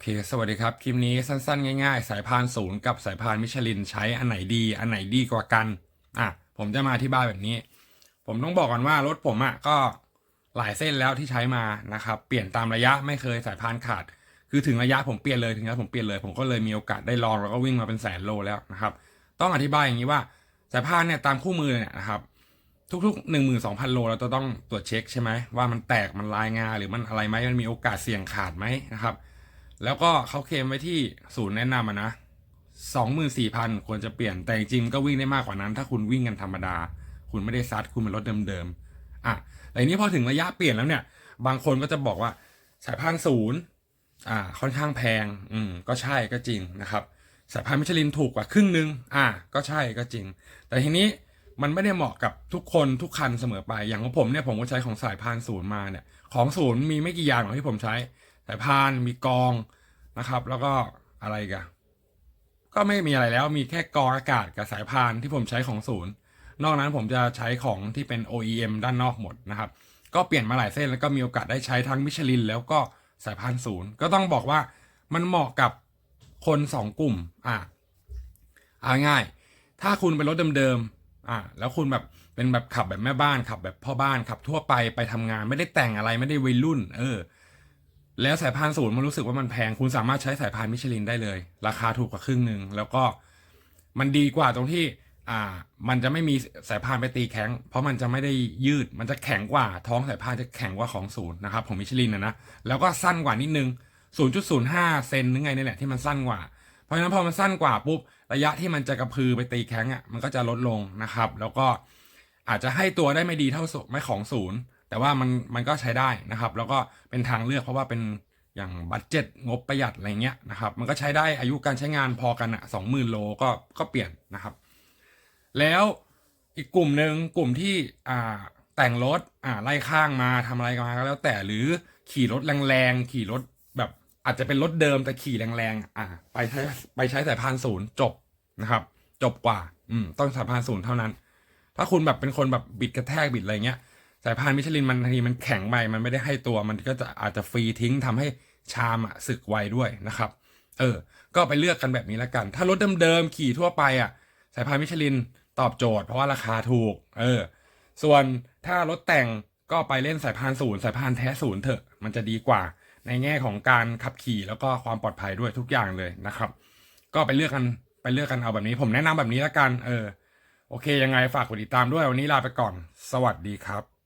เค สวัสดีครับ คลิปนี้สั้นๆ ง่ายๆ สายพานศูนย์กับสายพานมิชลินใช้อันไหนดี อันไหนดีกว่ากัน อะ ผมจะมาอธิบายแบบนี้ ผมต้องบอกก่อนว่ารถผมอะก็หลายเส้นแล้วที่ใช้มานะครับ เปลี่ยนตามระยะไม่เคยสายพานขาด คือถึงระยะผมเปลี่ยนเลยถึงระยะผมเปลี่ยนเลย ผมก็เลยมีโอกาสได้ลองแล้วก็วิ่งมาเป็นแสนโลแล้วนะครับ ต้องอธิบายอย่างนี้ว่าสายพานเนี่ยตามคู่มือเนี่ยนะครับทุกๆหนึ่งหมื่นสองพันโลเราจะต้องตรวจเช็คใช่ไหมว่ามันแตกมันลายงาหรือมันอะไรไหมมันมีโอกาสเสี่ยงขาดไหมนะครับ แล้วก็เขาเคลมไว้ที่ศูนย์แนะนำนะสองหมื่นสี่พันควรจะเปลี่ยนแต่จริงๆก็วิ่งได้มากกว่านั้น ถ้าคุณวิ่งกันธรรมดา คุณไม่ได้ซัดคุณเป็นรถเดิมๆอะแต่นี้พอถึงระยะเปลี่ยนแล้วเนี่ย บางคนก็จะบอกว่าสายพานศูนย์อ่าค่อนข้างแพง อืมก็ใช่ก็จริงนะครับ สายพานมิชลินถูกกว่าครึ่งนึง อ่า ก็ใช่ก็จริง แต่ทีนี้มันไม่ได้เหมาะกับทุกคนทุกคันเสมอไปอย่างของผมเนี่ยผมก็ใช้ของสายพานศูนย์มาเนี่ย ของศูนย์มีไม่กี่อย่างหรอกที่ผมใช้ สายพานมีกองนะครับ แล้วก็อะไรกันก็ไม่มีอะไรแล้วมีแค่กองอากาศกับสายพานที่ผมใช้ของศูนย์ นอกนั้นผมจะใช้ของที่เป็น OEM ด้านนอกหมดนะครับ ก็เปลี่ยนมาหลายเส้นแล้วก็มีโอกาสได้ใช้ทั้งมิชลิน แล้วก็สายพานศูนย์ก็ต้องบอกว่ามันเหมาะกับคนสองกลุ่มอะเอาง่าย ถ้าคุณเป็นรถเดิมๆอะแล้วคุณแบบเป็นแบบขับแบบแม่บ้านขับแบบพ่อบ้านขับทั่วไปไปทำงานไม่ได้แต่งอะไรไม่ได้วัยรุ่น เออ แล้วสายพานศูนย์มันรู้สึกว่ามันแพง คุณสามารถใช้สายพานมิชลินได้เลย ราคาถูกกว่าครึ่งหนึ่งแล้วก็มันดีกว่าตรงที่ อ่า มันจะไม่มีสายพานไปตีแข็ง เพราะมันจะไม่ได้ยืด มันจะแข็งกว่าท้องสายพานจะแข็งกว่าของศูนย์นะครับของมิชลินนะนะแล้วก็สั้นกว่านิดนึง 0.05 เซนนึงไงนี่แหละที่มันสั้นกว่า เพราะฉะนั้นพอมันสั้นกว่าปุ๊บระยะที่มันจะกระพือไปตีแข็งอะมันก็จะลดลงนะครับ แล้วก็อาจจะให้ตัวได้ไม่ดีเท่าไม่ของศูนย์ แต่ว่ามันมันก็ใช้ได้นะครับ แล้วก็เป็นทางเลือกเพราะว่าเป็นอย่างบัตเจ็ตงบประหยัดอะไรเงี้ยนะครับมันก็ใช้ได้อายุการใช้งานพอกันอะสองหมื่นโลก็ก็เปลี่ยนนะครับ แล้วอีกกลุ่มหนึ่งกลุ่มที่อ่าแต่งรถอ่าไล่ข้างมาทำอะไรกันมาก็แล้วแต่หรือขี่รถแรงๆขี่รถแบบอาจจะเป็นรถเดิมแต่ขี่แรงๆอ่าไปใช้ไปใช้สายพานศูนย์จบนะครับ จบกว่าอืมต้องสายพานศูนย์เท่านั้น ถ้าคุณแบบเป็นคนแบบบิดกระแทกบิดอะไรเงี้ย สายพานมิชลินมันทีมันแข็งไปมันไม่ได้ให้ตัวมันก็จะอาจจะฟรีทิ้งทำให้ชามอะสึกไวด้วยนะครับ เออ ก็ไปเลือกกันแบบนี้แล้วกัน ถ้ารถเดิมๆขี่ทั่วไปอะ สายพานมิชลินตอบโจทย์เพราะว่าราคาถูก เออ ส่วนถ้ารถแต่งก็ไปเล่นสายพานศูนย์สายพานแท้ศูนย์เถอะ มันจะดีกว่าในแง่ของการขับขี่แล้วก็ความปลอดภัยด้วยทุกอย่างเลยนะครับ ก็ไปเลือกกันไปเลือกกันเอาแบบนี้ ผมแนะนำแบบนี้แล้วกัน เออ โอเคยังไงฝากกดติดตามด้วยวันนี้ลาไปก่อน สวัสดีครับ